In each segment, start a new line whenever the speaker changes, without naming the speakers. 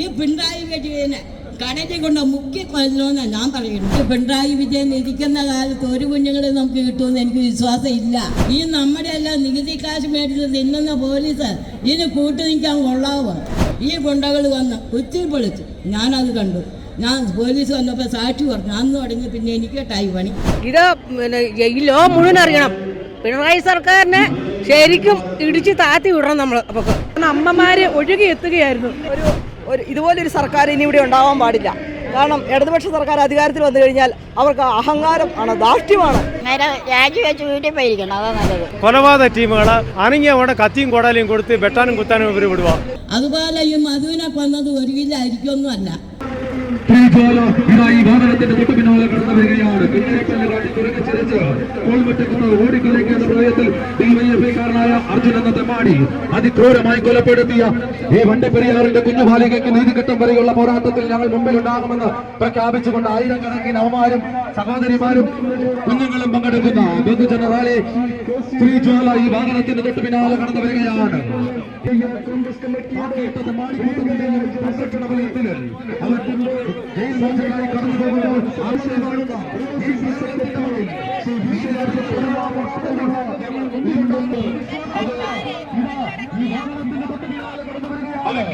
ഈ പിണറായി വിജയനെ കടലിൽ കൊണ്ട് മുക്കി കൊല്ലണമെന്നാണ് ഞാൻ പറയുന്നത്. പിണറായി വിജയൻ ഇരിക്കുന്ന കാലത്ത് ഒരു കുഞ്ഞുങ്ങളെ നമുക്ക് കിട്ടുമെന്ന് എനിക്ക് വിശ്വാസം ഇല്ല ഈ നമ്മുടെ എല്ലാം നികുതി കാശ് മേടിച്ച് തിന്നുന്ന പോലീസ് ഇതിന് കൂട്ടു നിൽക്കാൻ കൊള്ളാവോ? ഈ ഗുണ്ടകൾ വന്ന് കുത്തി പൊളിച്ചു ഞാനത് കണ്ടു. ഞാൻ പോലീസ് വന്നപ്പോൾ സാക്ഷി പറഞ്ഞു. അന്ന് തുടങ്ങി പിന്നെ എനിക്ക് ടൈ പണി.
ഇത് ഈ ലോ മുഴുവൻ അറിയണം. പിണറായി സർക്കാരിനെ ശരിക്കും ഇടിച്ച് താത്തി വിടണം നമ്മൾ അപ്പോൾ
അമ്മമാര് ഒഴുകി എത്തുകയായിരുന്നു.
ഒരു ഒരു ഇതുപോലൊരു സർക്കാർ ഇനി ഇവിടെ ഉണ്ടാവാൻ പാടില്ല. കാരണം ഇടതുപക്ഷ സർക്കാർ അധികാരത്തിൽ വന്നു കഴിഞ്ഞാൽ അവർക്ക് അഹങ്കാരം ആണ് ദാഷ്ട്യമാണ്
നേരെ രാജിവെച്ച് വീട്ടിൽ പോയിരിക്കണം അതാ നല്ലത്.
കൊലപാതക ടീമുകൾ അനങ്ങിയ അവിടെ കത്തിയും കൊടാലിയും കൊടുത്ത് വെട്ടാനും കുത്താനും ഇവർ വിടുക.
അതുപോലെ ഈ മധുവിനെ കൊന്നത് ഒരു
ഇതാ ഈ വാഹനത്തിന്റെ തൊട്ടു പിന്നാലെ കടന്നു വരികയാണ്. പിന്നേക്കല്ല് കാട്ടി തുറങ്ങിച്ചിരിച്ച് കോൾമറ്റക്കുന്ന് ഓടിക്കളിക്കുന്ന പ്രായത്തിൽ ഡിവൈഎഫ്ഐക്കാരനായ അർജുൻ തെമ്മാടി അതിക്രൂരമായി കൊലപ്പെടുത്തിയ ഈ വണ്ടിപ്പെരിയാറിന്റെ കുഞ്ഞുബാലികയ്ക്ക് നീതികെട്ടം വരെയുള്ള പോരാട്ടത്തിൽ ഞങ്ങൾ മുമ്പിൽ ഉണ്ടാകുമെന്ന് പ്രഖ്യാപിച്ചുകൊണ്ട് ആയിരക്കണക്കിന് അവമാരും സഹോദരിമാരും കുഞ്ഞുങ്ങളും പങ്കെടുക്കുന്ന ബഹുജന റാലി ശ്രീജ്വാല ഈ വാഹനത്തിന് തൊട്ട് പിന്നാലെ കടന്നു വരികയാണ്. അവർ ജയിൽ സംസ്ഥാനത്തിൽ ശ്രീ വിശ്വനാഥ പെരുമാൾ ഞങ്ങൾ മുന്നിലുണ്ട് അത് ഇതാ ഈ വാഹനത്തിന്റെ തൊട്ടു പിന്നാലെ കടന്നു വരികയാണ്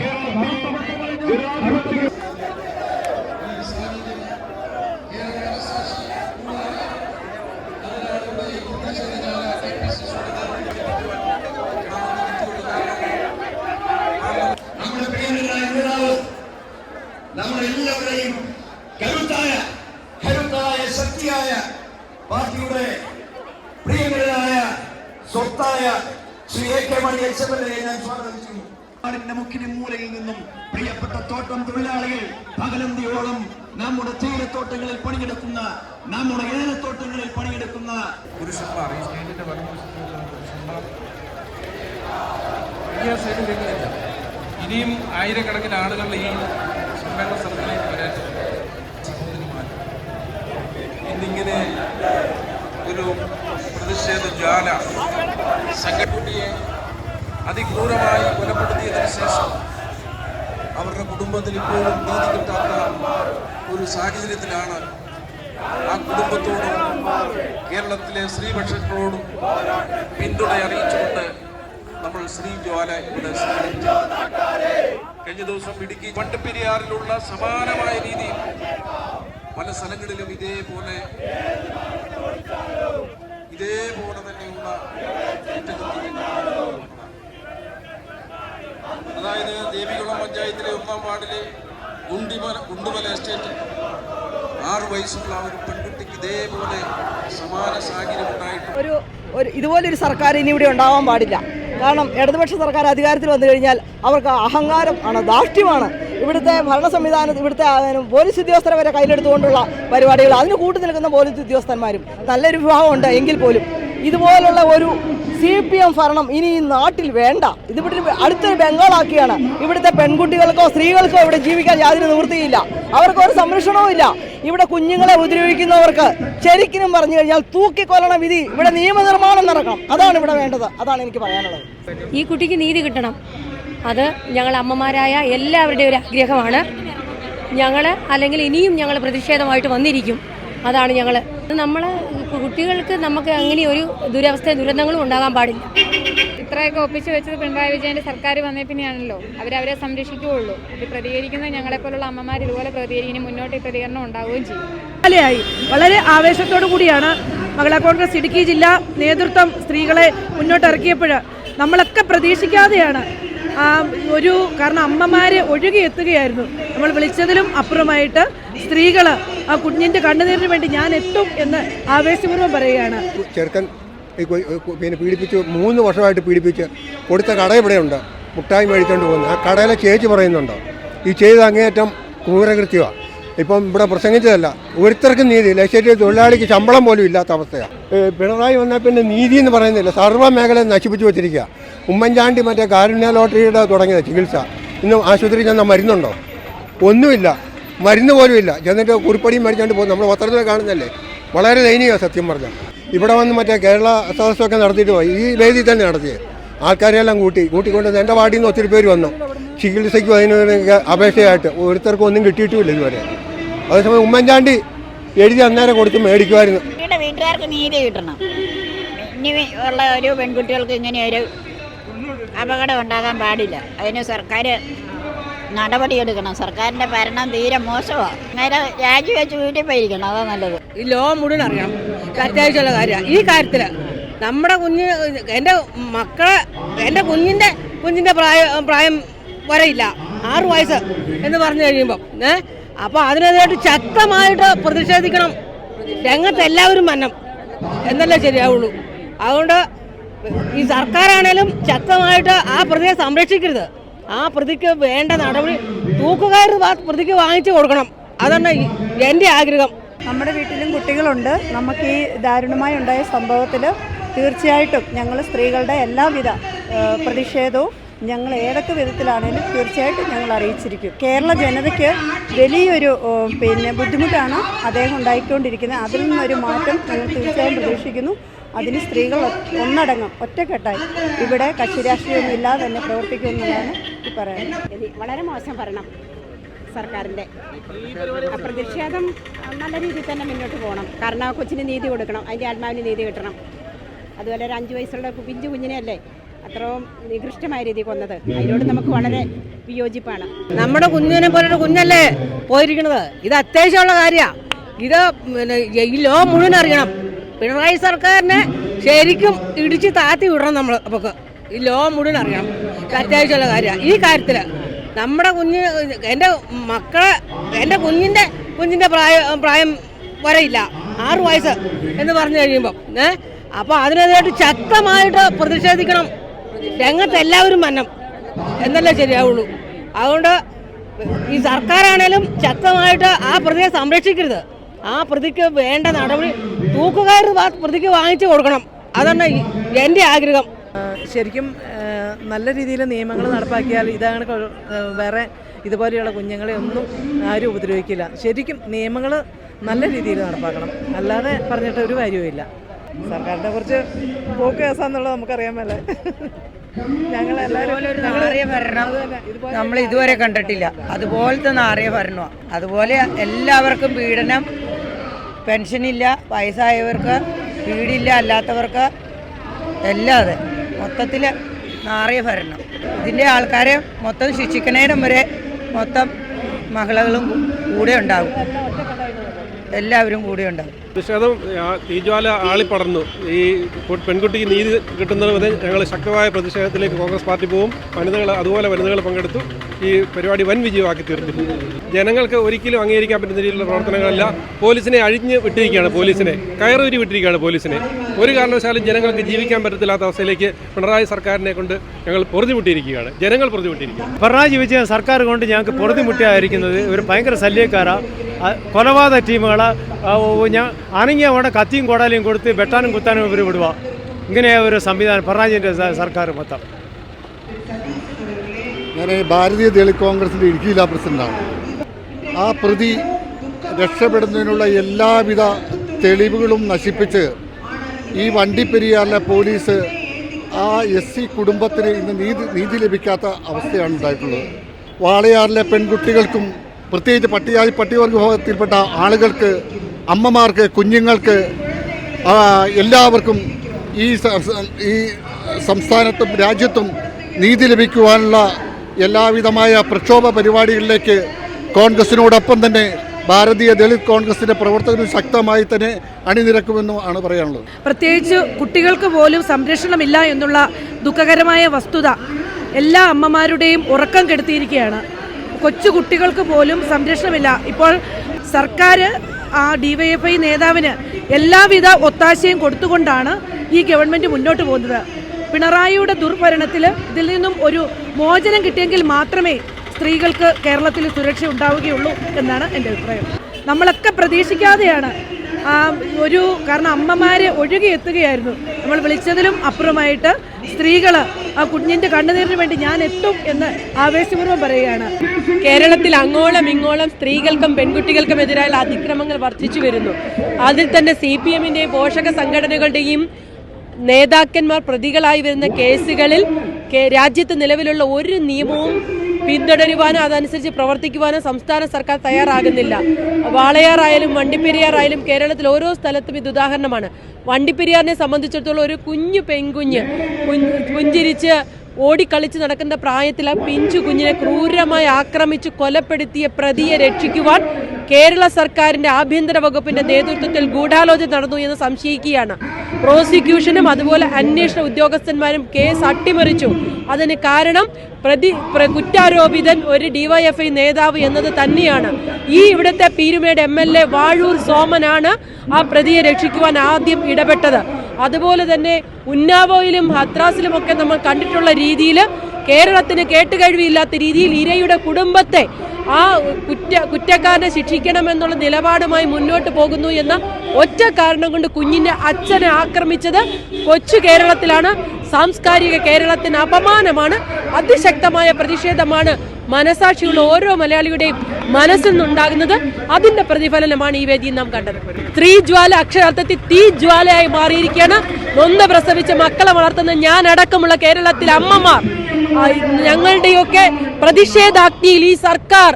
നമ്മുടെ പ്രിയങ്കരായ നേതാവ് നമ്മളെല്ലാവരെയും കരുത്തായ കരുത്തായ ശക്തിയായ പാർട്ടിയുടെ പ്രിയങ്ങളായ സ്വത്തായ Shri A K Mani H M L A ഞാൻ സ്വാഗതം ചെയ്യുന്നു നാടിന്റെ മുക്കിന് മൂലയിൽ നിന്നും പ്രിയപ്പെട്ട തോട്ടം തൊഴിലാളികൾ പകലന്തിയോളം നമ്മുടെ തേയിലത്തോട്ടങ്ങളിൽ പണിയെടുക്കുന്ന നമ്മുടെ ഏലത്തോട്ടങ്ങളിൽ പണിയെടുക്കുന്ന
ഇനിയും ആയിരക്കണക്കിന് ആളുകൾ ഈ സമ്മേളന സ്ഥലത്തിലേക്ക് വരാൻ സഹോദരിമാർ ഇന്നിങ്ങനെ ഒരു പ്രതിഷേധ ജ്വാല സംഘടനയെ അതിക്രൂരമായി കൊലപ്പെടുത്തിയതിനു ശേഷം അവരുടെ കുടുംബത്തിൽ ഇപ്പോഴും നീതി കിട്ടാത്ത ഒരു സാഹചര്യത്തിലാണ് ആ കുടുംബത്തോടും കേരളത്തിലെ സ്ത്രീപക്ഷങ്ങളോടും പിന്തുണ അറിയിച്ചുകൊണ്ട് നമ്മൾ ശ്രീ ജ്വാല കഴിഞ്ഞ ദിവസം ഇടുക്കി വണ്ടപ്പെരിയാറിലുള്ള സമാനമായ രീതിയിൽ പല സ്ഥലങ്ങളിലും ഇതേപോലെ ഇതേപോലെ തന്നെയുള്ള. അതായത് ദേവികുളം പഞ്ചായത്തിലെ ഒന്നാം വാർഡിലെ ഗുണ്ടിമല ഗുണ്ടുമല എസ്റ്റേറ്റ്. ആറ് വയസ്സുള്ള ഒരു പെൺകുട്ടിക്ക് ഇതേപോലെ സമാന സാഹചര്യം ഉണ്ടായിട്ടുണ്ട്.
ഒരു ഇതുപോലൊരു സർക്കാർ ഇനി ഇവിടെ ഉണ്ടാവാൻ പാടില്ല. കാരണം ഇടതുപക്ഷ സർക്കാർ അധികാരത്തിൽ വന്നു കഴിഞ്ഞാൽ അവർക്ക് അഹങ്കാരം ആണ് ദാഷ്ട്യമാണ് ഇവിടുത്തെ ഭരണ സംവിധാനം ഇവിടുത്തെ പോലീസ് ഉദ്യോഗസ്ഥരെ വരെ കയ്യിലെടുത്തുകൊണ്ടുള്ള പരിപാടികൾ അതിന് കൂട്ടു നിൽക്കുന്ന പോലീസ് ഉദ്യോഗസ്ഥന്മാരും നല്ലൊരു വിഭാഗമുണ്ട് എങ്കിൽ പോലും ഇതുപോലുള്ള ഒരു സി പി എം ഭരണം ഇനി ഈ നാട്ടിൽ വേണ്ട. ഇതിവിടെ അടുത്തൊരു ബംഗാളാക്കിയാണ്. ഇവിടുത്തെ പെൺകുട്ടികൾക്കോ സ്ത്രീകൾക്കോ ഇവിടെ ജീവിക്കാൻ യാതൊരു നിവൃത്തിയില്ല. അവർക്ക് ഒരു സംരക്ഷണവും ഇല്ല. ഇവിടെ കുഞ്ഞുങ്ങളെ ഉപദ്രവിക്കുന്നവർക്ക് ശരിക്കും പറഞ്ഞു കഴിഞ്ഞാൽ തൂക്കിക്കൊല്ലണ വിധി ഇവിടെ നിയമനിർമ്മാണം നടക്കണം. അതാണ് ഇവിടെ വേണ്ടത്. അതാണ് എനിക്ക് പറയാനുള്ളത്.
ഈ കുട്ടിക്ക് നീതി കിട്ടണം. അത് ഞങ്ങൾ അമ്മമാരായ എല്ലാവരുടെയും ഒരു ആഗ്രഹമാണ്. ഞങ്ങൾ അല്ലെങ്കിൽ ഇനിയും ഞങ്ങൾ പ്രതിഷേധമായിട്ട് വന്നിരിക്കും. അതാണ് ഞങ്ങൾ നമ്മൾ കുട്ടികൾക്ക് നമുക്ക് അങ്ങനെ ഒരു ദുരവസ്ഥ ദുരന്തങ്ങളും ഉണ്ടാകാൻ പാടില്ല.
ഇത്രയൊക്കെ ഒപ്പിച്ചു വെച്ചത് പിണറായി വിജയന്റെ സർക്കാർ വന്നേ പിന്നെയാണല്ലോ. അവരവരെ സംരക്ഷിക്കുകയുള്ളൂ. ഇത് പ്രതികരിക്കുന്ന ഞങ്ങളെപ്പോലുള്ള അമ്മമാർ ഇതുപോലെ പ്രതികരിക്കുന്ന മുന്നോട്ട് പ്രതികരണം ഉണ്ടാവുകയും ചെയ്യും.
വളരെ ആവേശത്തോടു കൂടിയാണ് മഹിളാ കോൺഗ്രസ് ഇടുക്കി ജില്ലാ നേതൃത്വം സ്ത്രീകളെ മുന്നോട്ടിറക്കിയപ്പോൾ നമ്മളൊക്കെ പ്രതീക്ഷിക്കാതെയാണ് ഒരു കാരണം അമ്മമാരെ ഒഴുകി എത്തുകയായിരുന്നു. നമ്മൾ വിളിച്ചതിലും അപ്പുറമായിട്ട് സ്ത്രീകൾ ആ കുഞ്ഞിന്റെ കണ്ണുനീരിന് വേണ്ടി ഞാൻ എത്തും എന്ന് ആവേശപൂർവം പറയുകയാണ്.
ചെറുക്കൻ പിന്നെ പീഡിപ്പിച്ച് മൂന്ന് വർഷമായിട്ട് പീഡിപ്പിച്ച് കൊടുത്ത കട ഇവിടെയുണ്ട്. മുട്ടായി മേടിച്ചുകൊണ്ട് പോകുന്നത് ആ കടയിലെ ചേച്ചി പറയുന്നുണ്ടോ? ഈ ചെയ്ത് അങ്ങേയറ്റം ക്രൂരകൃത്യമാണ് ഇപ്പം ഇവിടെ പ്രസംഗിച്ചതല്ല ഒരുത്തർക്കും നീതി ലക്ഷ്യത്തിൽ തൊഴിലാളിക്ക് ശമ്പളം പോലും ഇല്ലാത്ത അവസ്ഥയാണ് പിണറായി വന്നാൽ പിന്നെ നീതി എന്ന് പറയുന്നില്ല. സർവ മേഖല നശിപ്പിച്ചു വെച്ചിരിക്കുക ഉമ്മൻചാണ്ടി മറ്റേ കാരുണ്യ ലോട്ടറിയുടെ തുടങ്ങിയത് ചികിത്സ. ഇന്ന് ആശുപത്രി ചെന്നാൽ മരുന്നുണ്ടോ? ഒന്നുമില്ല. മരുന്ന് പോലും ഇല്ല ചെന്നിട്ട് കുറിപ്പടിയും മേടിച്ചുകൊണ്ട് പോകും നമ്മൾ പത്രത്തിൽ കാണുന്നല്ലേ വളരെ ദയനീയമാണ് സത്യം പറഞ്ഞാൽ ഇവിടെ വന്ന് മറ്റേ കേരള സദസ്സൊക്കെ നടത്തിയിട്ട് പോയി. ഈ വേദി തന്നെ നടത്തിയത് ആൾക്കാരെല്ലാം കൂട്ടി. കൂട്ടിക്കൊണ്ട് എന്റെ വാർഡിൽ നിന്ന് ഒത്തിരി പേര് വന്നു.
ചികിത്സയ്ക്കും അതിനൊക്കെ അപേക്ഷയായിട്ട്. ഒരുത്തർക്കും ഒന്നും കിട്ടിയിട്ടുമില്ല ഇതുവരെ. അതേസമയം ഉമ്മൻചാണ്ടി എഴുതി അന്നേരം കൊടുത്ത് മേടിക്കുമായിരുന്നു.
ഒരു പെൺകുട്ടികൾക്ക് ഇങ്ങനെ ഒരു അപകടം ഉണ്ടാകാൻ പാടില്ല. അതിന് സർക്കാർ നടപടിയെടുക്കണം. സർക്കാരിന്റെ ഭരണം തീരെ മോശമാണ് നേരെ രാജിവെച്ച് വീട്ടിൽ പോയിരിക്കണം. അതാ നല്ലത്.
ഈ ലോ മുഴുവൻ അറിയണം. അത്യാവശ്യമുള്ള കാര്യമാണ് ഈ കാര്യത്തിൽ നമ്മുടെ കുഞ്ഞ് എന്റെ മക്കളെ എന്റെ കുഞ്ഞിന്റെ കുഞ്ഞിന്റെ പ്രായം പ്രായം വരയില്ല. ആറ് വയസ്സ് എന്ന് പറഞ്ഞു കഴിയുമ്പം ഏ? അപ്പോൾ അതിനെതിരായിട്ട് ശക്തമായിട്ട് പ്രതിഷേധിക്കണം. രംഗത്ത് എല്ലാവരും മന്നം എന്നല്ലേ ശരിയാവുള്ളൂ. അതുകൊണ്ട് ഈ സർക്കാരാണേലും ശക്തമായിട്ട് ആ പ്രതിയെ സംരക്ഷിക്കരുത്. ആ പ്രതിക്ക് വേണ്ട നടപടി തൂക്കുകയർ പ്രതിക്ക് വാങ്ങിച്ചു കൊടുക്കണം. അതാണ് എന്റെ ആഗ്രഹം.
നമ്മുടെ വീട്ടിലും കുട്ടികളുണ്ട്. നമുക്ക് ഈ ദാരുണമായി ഉണ്ടായ സംഭവത്തിൽ തീർച്ചയായിട്ടും ഞങ്ങൾ സ്ത്രീകളുടെ എല്ലാവിധ പ്രതിഷേധവും ഞങ്ങൾ ഏതൊക്കെ വിധത്തിലാണേലും തീർച്ചയായിട്ടും ഞങ്ങൾ അറിയിച്ചിരിക്കും. കേരള ജനതയ്ക്ക് വലിയൊരു പിന്നെ ബുദ്ധിമുട്ടാണ് അദ്ദേഹം ഉണ്ടായിക്കൊണ്ടിരിക്കുന്നത്. അതിൽ നിന്നൊരു മാറ്റം ഞങ്ങൾ തീർച്ചയായും പ്രതീക്ഷിക്കുന്നു. അതിന് സ്ത്രീകൾ ഒന്നടങ്ങും ഒന്നടങ്കം ഒറ്റക്കെട്ടായി. ഇവിടെ കക്ഷി രാഷ്ട്രീയമൊന്നും ഇല്ലാതെ തന്നെ പ്രവർത്തിക്കുന്നതാണ് ഈ പറയുന്നത്.
വളരെ മോശം ഭരണം സർക്കാരിന്റെ. പ്രതിഷേധം നല്ല രീതിയിൽ തന്നെ മുന്നോട്ട് പോകണം. കാരണം ആ കൊച്ചിന് നീതി കൊടുക്കണം. അതിന്റെ ആത്മാവിന് നീതി കിട്ടണം. അതുപോലെ ഒരു അഞ്ച് വയസ്സുള്ള പിഞ്ചു കുഞ്ഞിനെയല്ലേ അത്രയും നികൃഷ്ടമായ രീതി കൊന്നത്. അതിനോട് നമുക്ക് വളരെ വിയോജിപ്പാണ്.
നമ്മുടെ കുഞ്ഞിനെ പോലൊരു കുഞ്ഞല്ലേ പോയിരിക്കുന്നത് ഇത് അത്യാവശ്യമുള്ള കാര്യമാണ്. ഇത് ഈ ലോ മുഴുവൻ അറിയണം. പിണറായി സർക്കാരിനെ ശരിക്കും ഇടിച്ച് താത്തി വിടണം നമ്മൾ നമുക്ക് ഈ ലോ മുഴുവൻ അറിയണം അത്യാവശ്യമുള്ള കാര്യമാണ് ഈ കാര്യത്തിൽ നമ്മുടെ കുഞ്ഞ് എന്റെ മക്കളെ എന്റെ കുഞ്ഞിന്റെ കുഞ്ഞിന്റെ പ്രായം പ്രായം വരയില്ല. ആറു വയസ്സ് എന്ന് പറഞ്ഞു കഴിയുമ്പം ഏ? അപ്പോൾ അതിനെതിരായിട്ട് ശക്തമായിട്ട് പ്രതിഷേധിക്കണം. രംഗത്ത് എല്ലാവരും മന്നം എന്നല്ലേ ശരിയാവുള്ളൂ. അതുകൊണ്ട് ഈ സർക്കാരാണേലും ശക്തമായിട്ട് ആ പ്രതിയെ സംരക്ഷിക്കരുത്. ആ പ്രതിക്ക് വേണ്ട നടപടി തൂക്കുകയർ പ്രതിക്ക് വാങ്ങിച്ചു കൊടുക്കണം. അതാണ് എന്റെ എന്റെ ആഗ്രഹം.
ശരിക്കും നല്ല രീതിയിൽ നിയമങ്ങൾ നടപ്പാക്കിയാൽ ഇതാണ് വേറെ ഇതുപോലെയുള്ള കുഞ്ഞുങ്ങളെ ഒന്നും ആരും ഉപദ്രവിക്കില്ല. ശരിക്കും നിയമങ്ങൾ നല്ല രീതിയിൽ നടപ്പാക്കണം. അല്ലാതെ പറഞ്ഞിട്ട് ഒരു കാര്യവുമില്ല. സർക്കാരിനെ കുറിച്ച് പോക്ക് കേസാന്നുള്ളത് നമുക്കറിയാൻ മേലെ.
നമ്മൾ ഇതുവരെ കണ്ടിട്ടില്ല. അതുപോലത്തെ നാറിയ ഭരണമാണ് അതുപോലെ എല്ലാവർക്കും പീഡനം പെൻഷനില്ല വയസ്സായവർക്ക് വീടില്ല അല്ലാത്തവർക്ക് എല്ലാം അതെ. മൊത്തത്തിൽ നാറിയ ഭരണം. ഇതിന്റെ ആൾക്കാരെ മൊത്തം ശിക്ഷിക്കണേനും വരെ മൊത്തം മഹിളകളും കൂടെ ഉണ്ടാകും എല്ലാവരും കൂടെ ഉണ്ടാകും
പ്രതിഷേധം തീജ്വാല ആളിപ്പടർന്നു. ഈ പെൺകുട്ടിക്ക് നീതി കിട്ടുന്നത് വരെ ഞങ്ങൾ ശക്തമായ പ്രതിഷേധത്തിലേക്ക് കോൺഗ്രസ് പാർട്ടി പോകും വനിതകൾ അതുപോലെ വനിതകൾ പങ്കെടുത്തു. ഈ പരിപാടി വൻ വിജയമാക്കി തീർത്തിട്ടുണ്ട് ജനങ്ങൾക്ക് ഒരിക്കലും അംഗീകരിക്കാൻ പറ്റുന്ന രീതിയിലുള്ള പ്രവർത്തനങ്ങളല്ല. പോലീസിനെ അഴിഞ്ഞ് വിട്ടിരിക്കുകയാണ് പോലീസിനെ. കയറൂരി വിട്ടിരിക്കുകയാണ് പോലീസിനെ. ഒരു കാരണവശാലും ജനങ്ങൾക്ക് ജീവിക്കാൻ പറ്റത്തില്ലാത്ത അവസ്ഥയിലേക്ക് പിണറായി സർക്കാരിനെ കൊണ്ട് ഞങ്ങൾ പൊറുതിമുട്ടിയിരിക്കുകയാണ്. ജനങ്ങൾ പൊറുതിമുട്ടിയിരിക്കുകയാണ്.
പിണറായി വിജയൻ സർക്കാർ കൊണ്ട് ഞങ്ങൾക്ക് പൊറുതിമുട്ടിയായിരിക്കുന്നത് ഒരു ഭയങ്കര ശല്യക്കാരാ. ആ, കൊലപാതക ടീമുകളെ. ഞാൻ അനങ്ങിയ അവിടെ കത്തിയും കോടാലിയും കൊടുത്ത് വെട്ടാനും കുത്താനും ഇവർ വിടുക. ഇങ്ങനെ ഒരു സംവിധാനം പിണറായിന്റെ സർക്കാർ മൊത്തം.
ഞാൻ ഭാരതീയ ദളിത് കോൺഗ്രസിന്റെ ഇടുക്കി ജില്ലാ പ്രസിഡന്റാണ്. ആ പ്രതി രക്ഷപ്പെടുന്നതിനുള്ള എല്ലാവിധ തെളിവുകളും നശിപ്പിച്ച് ഈ വണ്ടിപ്പെരിയാറിലെ പോലീസ് ആ എസ് സി കുടുംബത്തിന് ഇന്ന് നീതി നീതി ലഭിക്കാത്ത അവസ്ഥയാണ് ഉണ്ടായിട്ടുള്ളത്. വാളയാറിലെ പെൺകുട്ടികൾക്കും പ്രത്യേകിച്ച് പട്ടികജാതി പട്ടികവർഗ വിഭാഗത്തിൽപ്പെട്ട ആളുകൾക്ക് അമ്മമാർക്ക് കുഞ്ഞുങ്ങൾക്ക് എല്ലാവർക്കും ഈ ഈ സംസ്ഥാനത്തും രാജ്യത്തും നീതി ലഭിക്കുവാനുള്ള എല്ലാവിധമായ പ്രക്ഷോഭ പരിപാടികളിലേക്ക് കോൺഗ്രസിനോടൊപ്പം തന്നെ ഭാരതീയ ദളിത് കോൺഗ്രസിന്റെ പ്രവർത്തകരും ശക്തമായി തന്നെ അണിനിരക്കുമെന്നും ആണ് പറയാനുള്ളത്.
പ്രത്യേകിച്ച് കുട്ടികൾക്ക് പോലും സംരക്ഷണമില്ല എന്നുള്ള ദുഃഖകരമായ വസ്തുത എല്ലാ അമ്മമാരുടെയും ഉറക്കം കെടുത്തിയിരിക്കുകയാണ്. കൊച്ചു കുട്ടികൾക്ക് പോലും സംരക്ഷണമില്ല. ഇപ്പോൾ സർക്കാർ ആ ഡിവൈഎഫ്ഐ നേതാവിന് എല്ലാവിധ ഒത്താശയും കൊടുത്തുകൊണ്ടാണ് ഈ ഗവൺമെന്റ് മുന്നോട്ട് പോകുന്നത്. പിണറായിയുടെ ദുർഭരണത്തിൽ ഇതിൽ നിന്നും ഒരു മോചനം കിട്ടിയെങ്കിൽ മാത്രമേ സ്ത്രീകൾക്ക് കേരളത്തിൽ സുരക്ഷ ഉണ്ടാവുകയുള്ളൂ എന്നാണ് എന്റെ അഭിപ്രായം. നമ്മളൊക്കെ പ്രതീക്ഷിക്കാതെയാണ് ഒരു കാരണം അമ്മമാരെ ഒഴുകിയെത്തുകയായിരുന്നു നമ്മൾ വിളിച്ചതിലും അപ്പുറമായിട്ട് സ്ത്രീകൾ ആ കുഞ്ഞിന്റെ കണ്ണുനീരിന് വേണ്ടി ഞാൻ എത്തും എന്ന് ആവേശപൂർവം പറയുകയാണ്.
കേരളത്തിൽ അങ്ങോളം ഇങ്ങോളം സ്ത്രീകൾക്കും പെൺകുട്ടികൾക്കും എതിരായുള്ള അതിക്രമങ്ങൾ വർദ്ധിച്ചു വരുന്നു. അതിൽ തന്നെ സി പി എമ്മിന്റെയും പോഷക സംഘടനകളുടെയും നേതാക്കന്മാർ പ്രതികളായി വരുന്ന കേസുകളിൽ രാജ്യത്ത് നിലവിലുള്ള ഒരു നിയമവും
പിന്തുടരുവാനോ അതനുസരിച്ച് പ്രവർത്തിക്കുവാനോ സംസ്ഥാന സർക്കാർ തയ്യാറാകുന്നില്ല. വാളയാറായാലും വണ്ടിപ്പെരിയാറായാലും കേരളത്തിൽ ഓരോ സ്ഥലത്തും ഇത് ഉദാഹരണമാണ്. വണ്ടിപ്പെരിയാറിനെ സംബന്ധിച്ചിടത്തോളം ഒരു കുഞ്ഞു പെൺകുഞ്ഞ് കുഞ്ഞ് പുഞ്ചിരിച്ച് ഓടിക്കളിച്ച് നടക്കുന്ന പ്രായത്തിൽ ആ പിഞ്ചു കുഞ്ഞിനെ ക്രൂരമായി ആക്രമിച്ച് കൊലപ്പെടുത്തിയ പ്രതിയെ രക്ഷിക്കുവാൻ കേരള സർക്കാരിന്റെ ആഭ്യന്തര വകുപ്പിന്റെ നേതൃത്വത്തിൽ ഗൂഢാലോചന നടന്നു എന്ന് സംശയിക്കുകയാണ്. പ്രോസിക്യൂഷനും അതുപോലെ അന്വേഷണ ഉദ്യോഗസ്ഥന്മാരും കേസ് അട്ടിമറിച്ചു. അതിന് കാരണം പ്രതി കുറ്റാരോപിതൻ ഒരു ഡിവൈഎഫ്ഐ നേതാവ് എന്നത് തന്നെയാണ്. ഈ ഇവിടുത്തെ Peermade M L A Vazhoor സോമനാണ് ആ പ്രതിയെ രക്ഷിക്കുവാൻ ആദ്യം ഇടപെട്ടത്. അതുപോലെ തന്നെ ഉന്നാവോയിലും ഹത്രാസിലും ഒക്കെ നമ്മൾ കണ്ടിട്ടുള്ള രീതിയിൽ കേരളത്തിന് കേട്ടുകഴിവില്ലാത്ത രീതിയിൽ ഇരയുടെ കുടുംബത്തെ ആ കുറ്റ കുറ്റക്കാരനെ ശിക്ഷിക്കണമെന്നുള്ള നിലപാടുമായി മുന്നോട്ട് പോകുന്നു എന്ന ഒറ്റ കാരണം കൊണ്ട് കുഞ്ഞിന്റെ അച്ഛനെ ആക്രമിച്ചത് കൊച്ചു കേരളത്തിലാണ്. സാംസ്കാരിക കേരളത്തിന് അപമാനമാണ് അതിശക്തമായ പ്രതിഷേധമാണ് മനസാക്ഷിയുള്ള ഓരോ മലയാളിയുടെയും മനസ്സിൽ നിന്നുണ്ടാകുന്നത് അതിന്റെ പ്രതിഫലനമാണ് ഈ വേദിയിൽ നാം കണ്ടത്. സ്ത്രീ ജ്വാല അക്ഷരാർത്ഥത്തിൽ തീ ജ്വാലയായി മാറിയിരിക്കുകയാണ്. നൊന്ന് പ്രസവിച്ച മക്കളെ വളർത്തുന്ന ഞാൻ അടക്കമുള്ള കേരളത്തിലെ അമ്മമാർ ഞങ്ങളുടെയൊക്കെ പ്രതിഷേധാഗ്നിയിൽ ഈ സർക്കാർ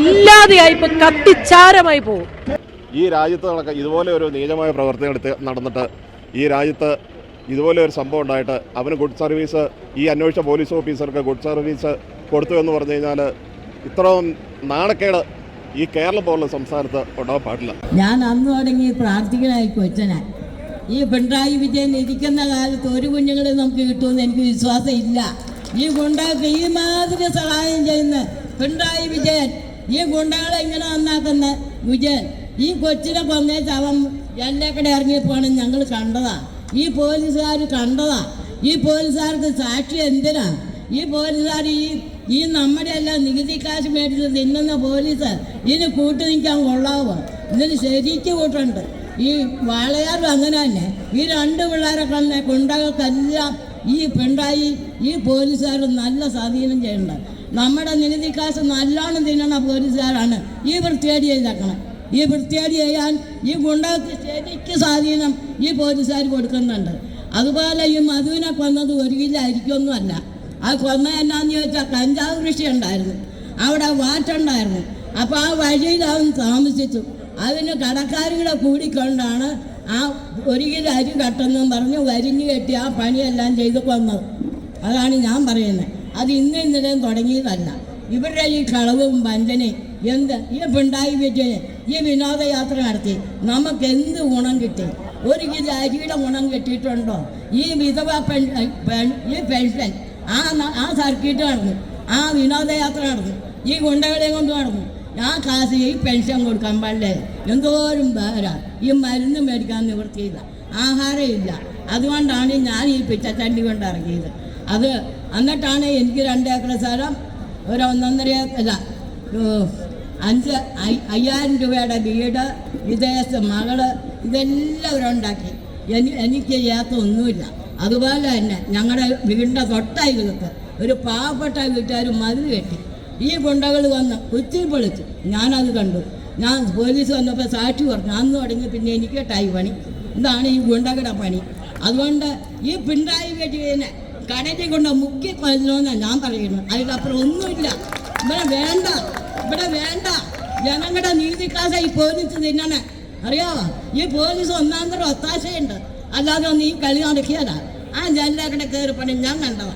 ഇല്ലാതെയായി ഇപ്പൊ കത്തിച്ചാരമായി പോകും.
ഈ രാജ്യത്ത് നടക്ക ഇതുപോലെ ഒരു നീചമായ പ്രവർത്തനം എടുത്ത് നടന്നിട്ട് ഈ രാജ്യത്ത് ഇതുപോലെ ഒരു സംഭവം ഉണ്ടായിട്ട് അവന് ഗുഡ് സർവീസ് ഈ അന്വേഷിച്ച പോലീസ് ഓഫീസർക്ക് ഗുഡ് സർവീസ് കൊടുത്തു എന്ന് പറഞ്ഞു കഴിഞ്ഞാൽ ഇത്രയും നാണക്കേട് ഈ കേരളം പോലുള്ള സംസ്ഥാനത്ത് ഉണ്ടാവാൻ പാടില്ല.
ഞാൻ അന്ന് തുടങ്ങി പ്രാർത്ഥിക്കണായി കൊച്ചനെ. ഈ പിണറായി വിജയൻ ഇരിക്കുന്ന കാലത്ത് ഒരു കുഞ്ഞുങ്ങളെ നമുക്ക് കിട്ടുമെന്ന് എനിക്ക് വിശ്വാസം ഇല്ല ഈ ഗുണ്ടകൾക്ക് ഈ മാതിരി സഹായം ചെയ്യുന്ന പിണറായി വിജയൻ ഈ ഗുണ്ടകളെ ഇങ്ങനെ നന്നാക്കുന്ന വിജയൻ ഈ കൊച്ചിനെ കൊന്നേച്ച് അവൻ എല്ലേക്കടെ ഇറങ്ങിയപ്പോഴാണ് ഞങ്ങൾ കണ്ടതാ. ഈ പോലീസുകാർ കണ്ടതാ. ഈ പോലീസുകാർക്ക് സാക്ഷി എന്തിനാ? ഈ പോലീസുകാർ ഈ ഈ നമ്മുടെ എല്ലാം നികുതി കാശ് മേടിച്ച് തിന്നുന്ന പോലീസ് ഇതിന് കൂട്ടു നിൽക്കാൻ കൊള്ളാവോ? ഇതിന് ശരിക്ക് കൂട്ടുണ്ട്. ഈ വാളയാറും അങ്ങനെ തന്നെ. ഈ രണ്ട് പിള്ളേരെ കണ്ട കൊണ്ടകൾക്കെല്ലാം ഈ പിണ്ടായി ഈ പോലീസുകാർ നല്ല സ്വാധീനം ചെയ്യണ്ട നമ്മുടെ നികുതി കാശ് നല്ലോണം തിന്നണ പോലീസുകാരാണ്. ഈ വൃത്തിയേടി ചെയ്തേക്കണം. ഈ വൃത്തിയേടി ചെയ്യാൻ ഈ ഗുണ്ടകൾക്ക് ശരിക്ക് സ്വാധീനം ഈ പോലീസുകാർ കൊടുക്കുന്നുണ്ട്. അതുപോലെ ഈ മധുവിനെ കൊന്നത് ഒരു കിലോ അരിക്കൊന്നുമല്ല. അത് കൊന്ന എന്നാന്ന് ചോദിച്ചാൽ കഞ്ചാവ് കൃഷി ഉണ്ടായിരുന്നു അവിടെ വാറ്റുണ്ടായിരുന്നു. അപ്പോൾ ആ വഴിയിൽ അവൻ താമസിച്ചു. അതിന് കടക്കാരുകളെ കൂടിക്കൊണ്ടാണ് ആ ഒരു കിലോ അരി കട്ടെന്നും പറഞ്ഞ് വരിഞ്ഞു കെട്ടി ആ പണിയെല്ലാം ചെയ്ത് കൊന്നത്. അതാണ് ഞാൻ പറയുന്നത് അത് ഇന്ന് ഇന്നലെയും തുടങ്ങിയതല്ല. ഇവരുടെ ഈ കളവും വഞ്ചനയും എന്ത്? ഈ പിണ്ടായി വെച്ചേ ഈ വിനോദയാത്ര നടത്തി. നമുക്ക് എന്ത് ഗുണം കിട്ടി? ഒരു കിലോ അരിയുടെ ഗുണം കിട്ടിയിട്ടുണ്ടോ? ഈ വിധവ പെൺ ഈ പെൻഷൻ ആ ആ സർക്കിട്ട് നടന്നു. ആ വിനോദയാത്ര നടന്നു. ഈ ഗുണ്ടകളെ കൊണ്ട് നടന്നു. ആ കാശ് ഈ പെൻഷൻ കൊടുക്കാൻ പാടില്ലേ. എന്തോരം പേരാ ഈ മരുന്ന് മേടിക്കാൻ നിവൃത്തിയില്ല ആഹാരമില്ല. അതുകൊണ്ടാണ് ഞാൻ ഈ പിച്ചച്ചണ്ടി കൊണ്ട് ഇറങ്ങിയത്. അത് എന്നിട്ടാണ് എനിക്ക് രണ്ട് ഏക്കർ സ്ഥലം ഒരു ഒന്നൊന്നര ഓ, അഞ്ച് അയ്- അയ്യായിരം രൂപയുടെ വീട് വിദേശ മകൾ ഇതെല്ലാം ഉണ്ടാക്കി. എനി എനിക്ക് ചെയ്യാത്ത ഒന്നുമില്ല. അതുപോലെ തന്നെ ഞങ്ങളുടെ വീടിന്റെ തൊട്ടയകത്ത് ഒരു പാവപ്പെട്ട വീട്ടുകാർ മതിൽ കെട്ടി. ഈ ഗുണ്ടകൾ വന്ന് കുത്തി പൊളിച്ചു ഞാനത് കണ്ടു. ഞാൻ പോലീസ് വന്നപ്പോൾ സാക്ഷി പറഞ്ഞു അന്ന് തുടങ്ങി പിന്നെ എനിക്ക് ടൈ പണി. ഇതാണ് ഈ ഗുണ്ടകളുടെ പണി. അതുകൊണ്ട് ഈ പിണറായി വിജയനെ കടലിൽ കൊണ്ട് മുക്കി കൊല്ലണമെന്നാണ് ഞാൻ പറയുന്നത്. അതിലപ്പുറം ഒന്നുമില്ല. ഇവിടെ വേണ്ട. ഇവിടെ വേണ്ട. ജനങ്ങളുടെ നീതിക്കാശ ഈ പോലീസ് തിന്നണേ. അറിയാവോ ഈ പോലീസ് ഒന്നാം തരം ഒത്താശയുണ്ട്. അല്ലാതെ ഒന്ന് ഈ കളി നടക്കിയതാ. ആ ജനലാക്കടെ കയറി പണി ഞാൻ കണ്ടവ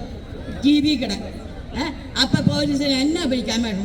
ടി വി കിട ഏ അപ്പൊ പോലീസിനെ എന്നെ പിടിക്കാൻ വേണം